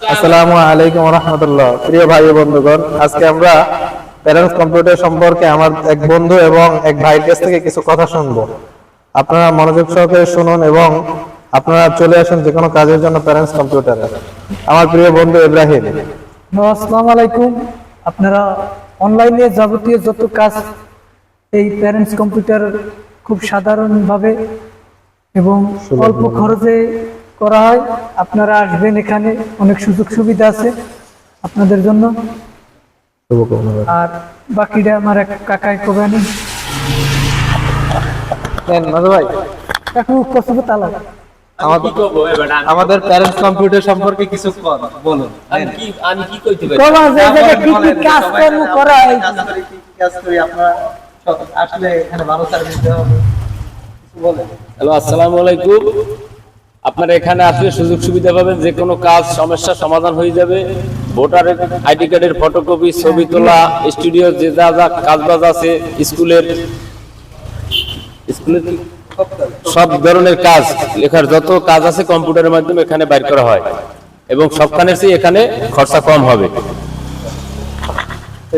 আসসালামু আলাইকুম রহমতুল্লাহ। প্রিয় ভাই বন্ধুগণ আজকে আমরা প্যারেন্টস কম্পিউটার সম্পর্কে আমার এক বন্ধু এবং এক ভাইয়ের কাছ থেকে কিছু কথা শুনব। আপনারা মনোযোগ সহকারে শুনুন এবং আপনারা চলে আসুন যে কোনো কাজের জন্য প্যারেন্টস কম্পিউটারে আমার প্রিয় বন্ধু ইব্রাহিম। আসসালামু আলাইকুম। আপনারা অনলাইনে যাবতীয় যত কাজ এই প্যারেন্টস কম্পিউটার খুব সাধারণভাবে এবং অল্প খরচে করা হয়। আপনারা আসবেন এখানে অনেক সুযোগ সুবিধা আছে আপনাদের জন্য। আর বাকিটা আমার এক কাকায় কবেনি। নেন, মাধু ভাই। এখন কসব তালা। আমাদের আমাদের প্যারেন্টস কম্পিউটার সম্পর্কে কিছু বলুন। আমি কি আমি কি কইতে পারি? কবা যে জায়গায় কি কি কাজ কর্ম করা হয় কাজ করি আপনারা আসলে এখানে ভালো সার্ভিস দেওয়া হবে। কিছু বলেন। হ্যালো আসসালামু আলাইকুম। আপনারা এখানে আসলে সুযোগ সুবিধা পাবেন, যে কোনো কাজ সমস্যা সমাধান হয়ে যাবে। ভোটারের আইডি কার্ডের ফটোকপি ছবি তোলা স্টুডিও যে যা যা কাজবাজ আছে, স্কুলের স্কুলের সব ধরনের কাজ, লেখার যত কাজ আছে কম্পিউটারের মাধ্যমে এখানে বাইর করা হয়। এবং সবখানের চেয়ে এখানে খরচা কম হবে।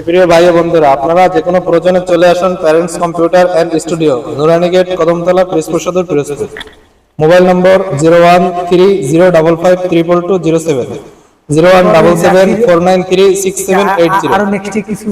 প্রিয় ভাই বন্ধুরা, আপনারা যে কোনো প্রয়োজনে চলে আসুন parents computer and studio Nurani gate, Kadamtala Pirojpur Sadar mobile number zero one three zero double five triple two zero seven. Zero one double seven four nine three six seven eight zero. আরও নেক্সটে কিছু?